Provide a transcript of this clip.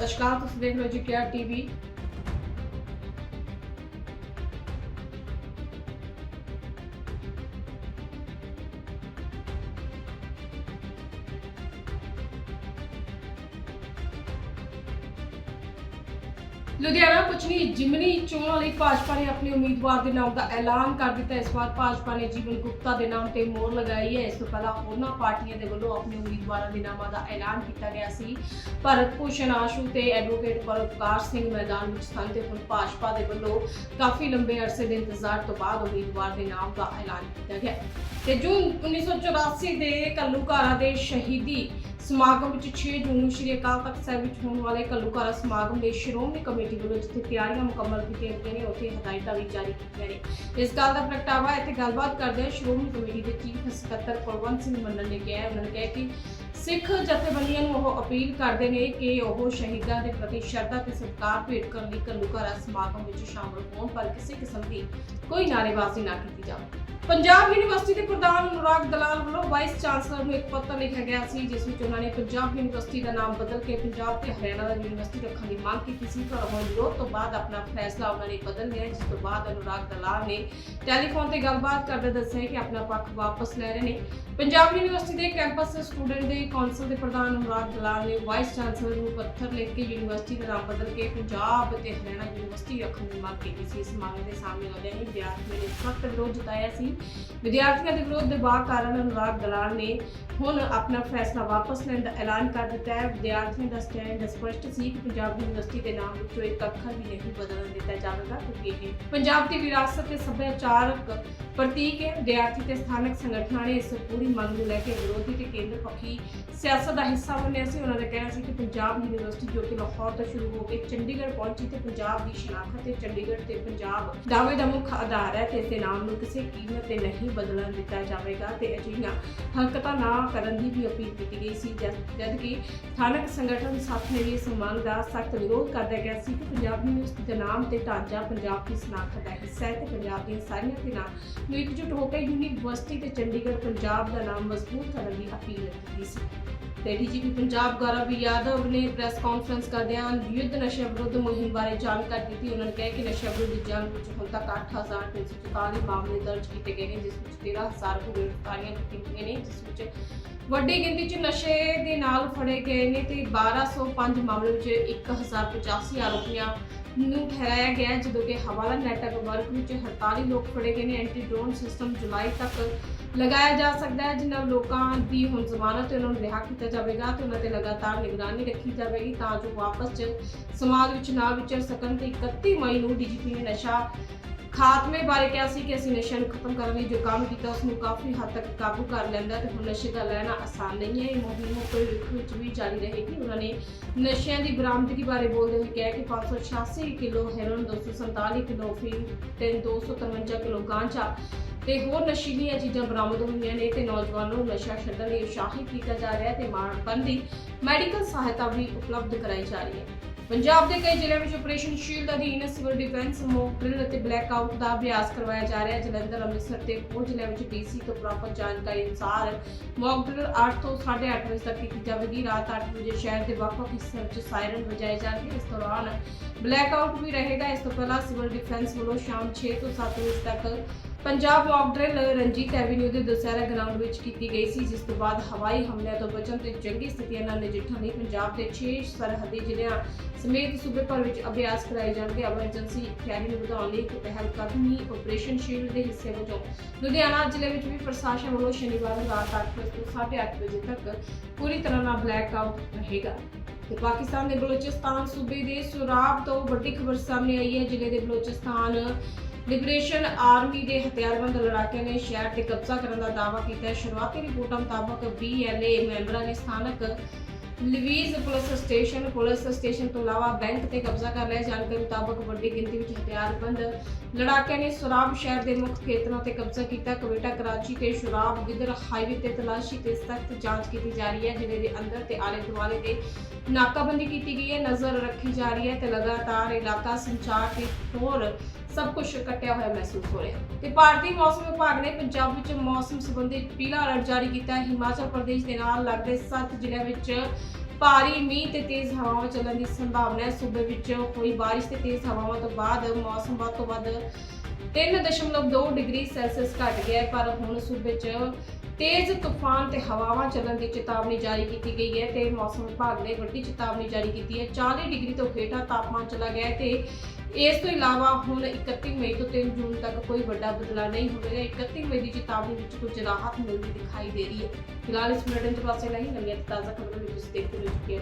तशकार तस्वीर में जी के आर टी वी ਲੁਧਿਆਣਾ ਪੁੱਛਣੀ, ਜਿਮਨੀ ਚੋਣਾਂ ਲਈ ਭਾਜਪਾ ਨੇ ਆਪਣੇ ਉਮੀਦਵਾਰ ਦੇ ਨਾਮ ਦਾ ਐਲਾਨ ਕਰ ਦਿੱਤਾ। ਇਸ ਵਾਰ ਭਾਜਪਾ ਨੇ ਜੀਵਨ ਗੁਪਤਾ ਦੇ ਨਾਮ ਤੇ ਮੋਹਰ ਲਗਾਈ ਹੈ। ਇਸ ਤੋਂ ਪਹਿਲਾਂ ਉਹਨਾਂ ਪਾਰਟੀਆਂ ਦੇ ਵੱਲੋਂ ਆਪਣੇ ਉਮੀਦਵਾਰਾਂ ਦੇ ਨਾਮਾਂ ਦਾ ਐਲਾਨ ਕੀਤਾ ਗਿਆ ਸੀ। ਭਰਤ ਭੂਸ਼ਣ ਆਸ਼ੂ ਤੇ ਐਡਵੋਕੇਟ ਪਰਵਕਾਰ ਸਿੰਘ ਮੈਦਾਨ ਵਿੱਚ ਸਨ ਤੇ ਹੁਣ ਭਾਜਪਾ ਦੇ ਵੱਲੋਂ ਕਾਫੀ ਲੰਬੇ ਅਰਸੇ ਦੇ ਇੰਤਜ਼ਾਰ ਤੋਂ ਬਾਅਦ ਉਮੀਦਵਾਰ ਦੇ ਨਾਮ ਦਾ ਐਲਾਨ ਕੀਤਾ ਗਿਆ। ਤੇ ਜੂਨ 1984 ਦੇ ਘੱਲੂਘਾਰਾ ਦੇ ਸ਼ਹੀਦੀ ਸਮਾਗਮ ਵਿੱਚ 6 ਜੂਨ ਨੂੰ ਸ਼੍ਰੀ ਅਕਾਲ ਤਖਤ ਸਾਹਿਬ ਵਿੱਚ ਹੋਣ ਵਾਲੇ ਘੱਲੂਘਾਰਾ ਸਮਾਗਮ ਦੇ ਸ਼੍ਰੋਮਣੀ ਕਮੇਟੀ ਵੱਲੋਂ ਜਿੱਥੇ ਤਿਆਰੀਆਂ ਮੁਕੰਮਲ ਕੀਤੀਆਂ ਗਈਆਂ ਨੇ, ਉੱਥੇ ਹਦਾਇਤਾਂ ਵੀ ਜਾਰੀ ਕੀਤੀਆਂ ਨੇ। ਇਸ ਗੱਲ ਦਾ ਪ੍ਰਗਟਾਵਾ ਇੱਥੇ ਗੱਲਬਾਤ ਕਰਦੇ ਸ਼੍ਰੋਮਣੀ ਕਮੇਟੀ ਦੇ ਚੀਫ ਸਕੱਤਰ ਕੁਲਵੰਤ ਸਿੰਘ ਮੰਡਲ ਨੇ ਕਿਹਾ ਉਹਨਾਂ ਨੇ ਕਿਹਾ ਕਿ ਸਿੱਖ ਜਥੇਬੰਦੀਆਂ ਨੂੰ ਉਹ ਅਪੀਲ ਕਰਦੇ ਨੇ ਕਿ ਉਹ ਸ਼ਹੀਦਾਂ ਦੇ ਪ੍ਰਤੀ ਸ਼ਰਧਾ ਤੇ ਸਤਿਕਾਰ ਭੇਟ ਕਰਨ ਲਈ ਘੱਲੂਘਾਰਾ ਸਮਾਗਮ ਵਿੱਚ ਸ਼ਾਮਲ ਹੋਣ, ਪਰ ਕਿਸੇ ਕਿਸਮ ਦੀ ਕੋਈ ਨਾਅਰੇਬਾਜ਼ੀ ਨਾ ਕੀਤੀ ਜਾਵੇ। ਪੰਜਾਬ ਯੂਨੀਵਰਸਿਟੀ ਦੇ ਪ੍ਰਧਾਨ ਅਨੁਰਾਗ ਦਲਾਲ ਵੱਲੋਂ ਵਾਈਸ ਚਾਂਸਲਰ ਨੂੰ ਇੱਕ ਪੱਤਰ ਲਿਖਿਆ ਗਿਆ ਸੀ, ਜਿਸ ਵਿੱਚ ਉਹਨਾਂ ਨੇ ਪੰਜਾਬ ਯੂਨੀਵਰਸਿਟੀ ਦਾ ਨਾਮ ਬਦਲ ਕੇ ਪੰਜਾਬ ਤੇ ਹਰਿਆਣਾ ਦਾ ਯੂਨੀਵਰਸਿਟੀ ਰੱਖਣ ਦੀ ਮੰਗ ਕੀਤੀ ਸੀ। ਪਰ ਉਹਨਾਂ ਵਿਰੋਧ ਤੋਂ ਬਾਅਦ ਆਪਣਾ ਫੈਸਲਾ ਉਹਨਾਂ ਨੇ ਬਦਲ ਲਿਆ, ਜਿਸ ਤੋਂ ਬਾਅਦ ਅਨੁਰਾਗ ਦਲਾਲ ਨੇ ਟੈਲੀਫੋਨ ਤੇ ਗੱਲਬਾਤ ਕਰਦੇ ਦੱਸਿਆ ਕਿ ਆਪਣਾ ਪੱਖ ਵਾਪਸ ਲੈ ਰਹੇ ਨੇ। ਪੰਜਾਬ ਯੂਨੀਵਰਸਿਟੀ ਦੇ ਕੈਂਪਸ ਸਟੂਡੈਂਟ ਦੇ ਕੌਂਸਲ ਦੇ ਪ੍ਰਧਾਨ ਅਨੁਰਾਗ ਦਲਾਲ ਨੇ ਵਾਈਸ ਚਾਂਸਲਰ ਨੂੰ ਪੱਤਰ ਲਿਖ ਕੇ ਯੂਨੀਵਰਸਿਟੀ ਦਾ ਨਾਮ ਬਦਲ ਕੇ ਪੰਜਾਬ ਤੇ ਹਰਿਆਣਾ ਯੂਨੀਵਰਸਿਟੀ ਰੱਖਣ ਦੀ ਮੰਗ ਕੀਤੀ ਸੀ। ਇਸ ਮੰਗ ਦੇ ਸਾਹਮਣੇ ਆਉਂਦਿਆਂ ਹੀ ਵਿਦਿਆਰਥੀਆਂ ਨੇ ਸਖਤ ਵਿਰੋਧ ਜਤਾਇਆ ਸੀ। ਵਿਦਿਆਰਥੀਆਂ ਦੇ ਵਿਰੋਧ ਦੇ ਬਾਅਦ ਕਾਰਨ ਅਨੁਰਾਗ ਦਲਾਲ ਨੇ ਹੁਣ ਆਪਣਾ ਫੈਸਲਾ ਵਾਪਸ ਲੈਣ ਦਾ ਐਲਾਨ ਕਰ ਦਿੱਤਾ ਹੈ। ਵਿਦਿਆਰਥੀਆਂ ਦਾ ਸਟੈਂਡ ਸਪਸ਼ਟ ਸੀ ਕਿ ਪੰਜਾਬ ਯੂਨੀਵਰਸਿਟੀ ਦੇ ਨਾਮ ਵਿੱਚੋਂ ਇੱਕ ਅੱਖਰ ਵੀ ਨਹੀਂ ਬਦਲਣ ਦਿੱਤਾ ਜਾਵੇਗਾ ਕਿਉਂਕਿ ਇਹ ਪੰਜਾਬ ਦੀ ਵਿਰਾਸਤ ਤੇ ਸੱਭਿਆਚਾਰਕ ਪ੍ਰਤੀਕ ਹੈ। ਵਿਦਿਆਰਥੀ ਤੇ ਸਥਾਨਕ ਸੰਗਠਨਾਂ ਨੇ ਇਸ ਪੂਰੀ ਮੰਗ ਨੂੰ ਲੈ ਕੇ ਵਿਰੋਧੀ ਤੇ ਕੇਂਦਰ ਪੱਖੀ ਸਿਆਸਤ ਦਾ ਹਿੱਸਾ ਬਣਿਆ ਸੀ, ਉਹਨਾਂ ਦਾ ਕਹਿਣਾ ਸੀ ਕਿ ਪੰਜਾਬ ਯੂਨੀਵਰਸਿਟੀ ਜੋ ਕਿ ਲਾਹੌਰ ਤੋਂ ਸ਼ੁਰੂ ਹੋ ਕੇ ਚੰਡੀਗੜ੍ਹ ਪਹੁੰਚੀ ਤੇ ਪੰਜਾਬ ਦੀ ਸ਼ਨਾਖਤ ਤੇ ਚੰਡੀਗੜ੍ਹ ਤੇ ਪੰਜਾਬ ਦਾਅਵੇ ਦਾ ਮੁੱਖ ਆਧਾਰ ਹੈ ਤੇ ਇਸ ਦੇ ਨਾਮ ਨੂੰ ਕਿਸੇ ਕੀਮਤ ਤੇ ਨਹੀਂ ਬਦਲਣ ਦਿੱਤਾ ਜਾਵੇਗਾ ਤੇ ਅਜਿਹੀਆਂ ਹਰਕਤਾਂ ਨਾ ਕਰਨ ਦੀ ਵੀ ਅਪੀਲ ਕੀਤੀ ਗਈ ਸੀ, ਜਦ ਜਦ ਕਿ ਸਥਾਨਕ ਸੰਗਠਨ ਸਾਥ ਨੇ ਵੀ ਇਸ ਮੰਗ ਦਾ ਸਖਤ ਵਿਰੋਧ ਕਰਦਾ ਗਿਆ ਸੀ ਕਿ ਪੰਜਾਬ ਯੂਨੀਵਰਸਿਟੀ ਦਾ ਨਾਮ ਤੇ ਢਾਂਚਾ ਪੰਜਾਬ ਦੀ ਸ਼ਨਾਖਤ ਦਾ ਹਿੱਸਾ ਹੈ ਤੇ ਪੰਜਾਬ ਦੀਆਂ ਸਾਰੀਆਂ ਧਿਰਾਂ ਨੂੰ ਇਕਜੁੱਟ ਹੋ ਕੇ ਯੂਨੀਵਰਸਿਟੀ ਤੇ ਚੰਡੀਗੜ੍ਹ ਪੰਜਾਬ ਦਾ ਨਾਮ ਮਜ਼ਬੂਤ ਕਰਨ ਦੀ ਅਪੀਲ ਕੀਤੀ ਸੀ। ਤੇ ਡੀਜੀਪੀ ਪੰਜਾਬ ਗੌਰਵ ਯਾਦਵ ਨੇ ਪ੍ਰੈਸ ਕਾਨਫਰੰਸ ਕਰਦਿਆਂ ਯੁੱਧ ਨਸ਼ਾ ਵਿਰੁੱਧ ਮੁਹਿੰਮ ਬਾਰੇ ਜਾਣਕਾਰੀ ਦਿੱਤੀ। ਉਹਨਾਂ ਨੇ ਕਿਹਾ ਕਿ ਨਸ਼ਾ ਵਿਰੁੱਧ ਜੰਗ ਵਿੱਚ ਹੁਣ ਤੱਕ 8344 ਮਾਮਲੇ ਦਰਜ ਕੀਤੇ ਗਏ ਨੇ, ਜਿਸ ਵਿੱਚ 13000 ਨੂੰ ਗ੍ਰਿਫਤਾਰੀਆਂ ਕੀਤੀਆਂ ਗਈਆਂ ਨੇ, ਜਿਸ ਵਿੱਚ ਵੱਡੀ ਗਿਣਤੀ 'ਚ ਨਸ਼ੇ ਦੇ ਨਾਲ ਫੜੇ ਗਏ ਨੇ ਤੇ 1205 ਮਾਮਲੇ ਵਿੱਚ 1085 ਆਰੋਪੀਆਂ ਨੂੰ ਠਹਿਰਾਇਆ ਗਿਆ ਹੈ, ਜਦੋਂ ਕਿ ਹਵਾਲਾ ਨੈਟਵਰਕ ਵਰਕ ਵਿੱਚ 48 ਲੋਕ ਫੜੇ ਗਏ ਨੇ। ਐਂਟੀ ਡਰੋਨ ਸਿਸਟਮ ਜੁਲਾਈ ਤੱਕ ਲਗਾਇਆ ਜਾ ਸਕਦਾ ਹੈ ਜਿਨ੍ਹਾਂ ਲੋਕਾਂ ਦੀ ਹੁਣ ਜ਼ਮਾਨਤ ਤੇ ਉਹਨਾਂ ਨੂੰ ਰਿਹਾ ਕੀਤਾ ਜਾਵੇਗਾ ਤੇ ਉਹਨਾਂ ਤੇ ਲਗਾਤਾਰ ਨਿਗਰਾਨੀ ਰੱਖੀ ਜਾਵੇਗੀ ਤਾਂ ਜੋ ਵਾਪਸ ਚ ਸਮਾਜ ਵਿੱਚ ਨਾ ਵਿਚਰ ਸਕਣ ਤੇ 31 ਮਈ ਨੂੰ ਡੀਜੀਪੀ ਨੇ ਨਸ਼ਾ ਖਾਤਮੇ ਬਾਰੇ ਕਿਹਾ ਸੀ ਕਿ ਅਸੀਂ ਨਸ਼ਿਆਂ ਨੂੰ ਖਤਮ ਕਰਨ ਲਈ ਜੋ ਕੰਮ ਕੀਤਾ ਉਸ ਨੂੰ ਕਾਫੀ ਹੱਦ ਤੱਕ ਕਾਬੂ ਕਰ ਲੈਂਦਾ ਤੇ ਹੁਣ ਨਸ਼ੇ ਦਾ ਲੈਣਾ ਆਸਾਨ ਨਹੀਂ ਹੈ। ਇਹ ਮੁਹਿੰਮ ਕੋਈ ਰੁੱਖ ਵਿੱਚ ਵੀ ਜਾਰੀ ਰਹੇਗੀ। ਉਹਨਾਂ ਨੇ ਨਸ਼ਿਆਂ ਦੀ ਬਰਾਮਦਗੀ ਬਾਰੇ ਬੋਲਦੇ ਹੋਏ ਕਿਹਾ ਕਿ 586 ਕਿਲੋ ਹੈਰੋਇਨ 247 ਕਿਲੋ ਫੀਮ ਤੇ 253 ਕਿਲੋ ਗਾਂਜਾ ਤੇ ਹੋਰ ਨਸ਼ੀਲੀਆਂ ਚੀਜ਼ਾਂ ਬਰਾਮਦ ਹੋਈਆਂ ਨੇ ਤੇ ਨੌਜਵਾਨਾਂ ਨੂੰ ਨਸ਼ਾ ਛੱਡਣ ਲਈ ਉਤਸ਼ਾਹਿਤ ਕੀਤਾ ਜਾ ਰਿਹਾ ਹੈ ਤੇ ਮਾਨਬੰਦੀ ਮੈਡੀਕਲ ਸਹਾਇਤਾ ਵੀ ਉਪਲਬਧ ਕਰਾਈ ਜਾ ਰਹੀ ਹੈ। ਪੰਜਾਬ ਦੇ ਕਈ ਜ਼ਿਲ੍ਹਿਆਂ ਵਿੱਚ ਆਪਰੇਸ਼ਨ ਸ਼ੀਲਡ ਅਧੀਨ ਸਿਵਲ ਡਿਫੈਂਸ, ਮੌਕ ਡਰਿਲ ਅਤੇ ਬਲੈਕ ਆਊਟ ਦਾ ਅਭਿਆਸ ਕਰਵਾਇਆ ਜਾ ਰਿਹਾ ਹੈ। ਜਲੰਧਰ, ਅੰਮ੍ਰਿਤਸਰ ਤੇ ਹੋਰ ਜ਼ਿਲ੍ਹਿਆਂ ਵਿੱਚ ਡੀਸੀ ਤੋਂ ਪ੍ਰਾਪਤ ਜਾਣਕਾਰੀ ਅਨੁਸਾਰ ਮੌਕ ਡਰਿਲ 8 ਤੋਂ 8:30 ਵਜੇ ਤੱਕ ਕੀਤੀ ਜਾਵੇਗੀ। ਰਾਤ 8 ਵਜੇ ਸ਼ਹਿਰ ਦੇ ਵੱਖ-ਵੱਖ ਹਿੱਸਿਆਂ ਵਿੱਚ ਸਾਇਰਨ ਵਜਾਏ ਜਾਣਗੇ। ਇਸ ਦੌਰਾਨ ਬਲੈਕ ਆਊਟ ਵੀ ਰਹੇਗਾ। ਇਸ ਤੋਂ ਪਹਿਲਾਂ ਸਿਵਲ ਡਿਫੈਂਸ ਵੱਲੋਂ ਸ਼ਾਮ 6 ਤੋਂ 7 ਵਜੇ ਤੱਕ Punjab mock drill Ranjit avenue ਦੇ ਦੁਸਹਿਰਾ ਗਰਾਊਂਡ ਵਿੱਚ ਕੀਤੀ ਗਈ ਸੀ, ਜਿਸ ਤੋਂ ਬਾਅਦ ਹਵਾਈ ਹਮਲਿਆਂ ਤੋਂ ਬਚਣ ਤੇ ਜੰਗੀ ਸਥਿਤੀਆਂ ਨਾਲ ਨਜਿੱਠਣ ਲਈ ਪੰਜਾਬ ਦੇ 6 ਸਰਹੱਦੀ ਜ਼ਿਲ੍ਹਿਆਂ ਸਮੇਤ ਸੂਬੇ ਭਰ ਵਿੱਚ ਅਭਿਆਸ ਕਰਾਏ ਜਾਣਗੇ। ਐਮਰਜੈਂਸੀ ਤਿਆਰੀ ਨੂੰ ਵਧਾਉਣ ਲਈ ਇੱਕ ਪਹਿਲ ਕਦਮੀ ਆਪਰੇਸ਼ਨ ਸ਼ੀਲਡ ਦੇ ਹਿੱਸੇ ਵਜੋਂ ਲੁਧਿਆਣਾ ਜ਼ਿਲ੍ਹੇ ਵਿੱਚ ਵੀ ਪ੍ਰਸ਼ਾਸਨ ਵੱਲੋਂ ਸ਼ਨੀਵਾਰ ਨੂੰ ਰਾਤ 8 ਵਜੇ ਤੋਂ 8:30 ਵਜੇ ਤੱਕ ਪੂਰੀ ਤਰ੍ਹਾਂ ਨਾਲ ਬਲੈਕ ਆਊਟ ਰਹੇਗਾ। ਤੇ ਪਾਕਿਸਤਾਨ ਦੇ ਬਲੋਚਿਸਤਾਨ ਸੂਬੇ ਦੇ ਸੁਰਾਬ ਤੋਂ ਵੱਡੀ ਖਬਰ ਸਾਹਮਣੇ ਆਈ ਹੈ। ਜ਼ਿਲ੍ਹੇ ਦੇ ਬਲੋਚਿਸਤਾਨ ਲਿਬਰੇਸ਼ਨ ਆਰਮੀ ਦੇ ਹਥਿਆਰਬੰਦ ਲੜਾਕਿਆਂ ਨੇ ਸ਼ਹਿਰ ਤੇ ਕਬਜ਼ਾ ਕਰਨ ਦਾ ਦਾਅਵਾ ਕੀਤਾ ਹੈ। ਸ਼ੁਰੂਆਤੀ ਰਿਪੋਰਟਾਂ ਮੁਤਾਬਕ BLA ਮੈਂਬਰਾਂ ਨੇ ਸਥਾਨਕ levies police station police station ਤੋਂ ਇਲਾਵਾ ਬੈਂਕ ਤੇ ਕਬਜ਼ਾ ਕਰ ਲਿਆ ਜਾਣਕਾਰੀ ਮੁਤਾਬਕ ਵੱਡੀ ਗਿਣਤੀ ਵਿੱਚ ਹਥਿਆਰਬੰਦ ਲੜਾਕਿਆਂ ਨੇ ਸੁਰਾਬ ਸ਼ਹਿਰ ਦੇ ਮੁੱਖ ਖੇਤਰਾਂ ਤੇ ਕਬਜ਼ਾ ਕੀਤਾ। ਕਵੇਟਾ, ਕਰਾਚੀ ਤੇ ਸ਼ਰਾਬ ਗਿੱਦੜ ਹਾਈਵੇ ਤੇ ਤਲਾਸ਼ੀ ਤੇ ਸਖਤ ਜਾਂਚ ਕੀਤੀ ਜਾ ਰਹੀ ਹੈ ਜ਼ਿਲ੍ਹੇ ਦੇ ਅੰਦਰ ਤੇ ਆਲੇ ਦੁਆਲੇ ਤੇ ਨਾਕਾਬੰਦੀ ਕੀਤੀ ਗਈ ਹੈ। ਨਜ਼ਰ ਰੱਖੀ ਜਾ ਰਹੀ ਹੈ ਤੇ ਲਗਾਤਾਰ ਇਲਾਕਾ ਸੰਚਾਰ ਤੇ ਹੋਰ ਸਭ ਕੁਝ ਕੱਟਿਆ ਹੋਇਆ ਮਹਿਸੂਸ ਹੋ ਰਿਹਾ। ਹੈ ਤੇ ਭਾਰਤੀ ਮੌਸਮ ਵਿਭਾਗ ਨੇ ਪੰਜਾਬ ਵਿੱਚ ਮੌਸਮ ਸੰਬੰਧੀ ਪੀਲਾ ਅਲਰਟ ਜਾਰੀ ਕੀਤਾ ਹੈ। ਹਿਮਾਚਲ ਪ੍ਰਦੇਸ਼ ਦੇ ਨਾਲ ਲੱਗਦੇ 7 ਜ਼ਿਲ੍ਹਿਆਂ ਵਿੱਚ ਭਾਰੀ ਮੀਂਹ ਤੇ ਤੇਜ਼ ਹਵਾਵਾਂ ਚੱਲਣ ਦੀ ਸੰਭਾਵਨਾ ਹੈ। ਸੂਬੇ ਵਿੱਚ ਹੋਈ ਬਾਰਿਸ਼ ਤੇ ਤੇਜ਼ ਹਵਾਵਾਂ ਤੋਂ ਬਾਅਦ ਮੌਸਮ ਵੱਧ ਤੋਂ ਵੱਧ 3.2 ਡਿਗਰੀ ਸੈਲਸੀਅਸ ਘਟ ਗਿਆ ਹੈ, ਪਰ ਹੁਣ ਸੂਬੇ 'ਚ ਤੇਜ਼ ਤੂਫਾਨ ਤੇ ਹਵਾਵਾਂ ਚੱਲਣ ਦੀ ਚੇਤਾਵਨੀ ਜਾਰੀ ਕੀਤੀ ਗਈ ਹੈ ਤੇ ਮੌਸਮ ਵਿਭਾਗ ਨੇ ਵੱਡੀ ਚੇਤਾਵਨੀ ਜਾਰੀ ਕੀਤੀ ਹੈ। 40 ਡਿਗਰੀ ਤੋਂ ਹੇਠਾਂ ਤਾਪਮਾਨ ਚਲਾ ਗਿਆ ਹੈ ਤੇ ਇਸ ਤੋਂ ਇਲਾਵਾ ਹੁਣ 31 ਮਈ ਤੋਂ 3 ਜੂਨ ਤੱਕ ਕੋਈ ਵੱਡਾ ਬਦਲਾਅ ਨਹੀਂ ਹੋਵੇਗਾ। 31 ਮਈ ਦੀ ਚੇਤਾਵਨੀ ਵਿੱਚ ਕੁਝ ਰਾਹਤ ਮਿਲਦੀ ਦਿਖਾਈ ਦੇ ਰਹੀ ਹੈ। ਫਿਲਹਾਲ ਇਸ ਬੁਲੇਟਿਨ ਚ ਪਾਸੇ ਨਹੀਂ ਨਵੀਆਂ ਤਾਜ਼ਾ ਖਬਰਾਂ ਲਈ ਦੇਖਦੇ ਰਹੋ। ਕਿ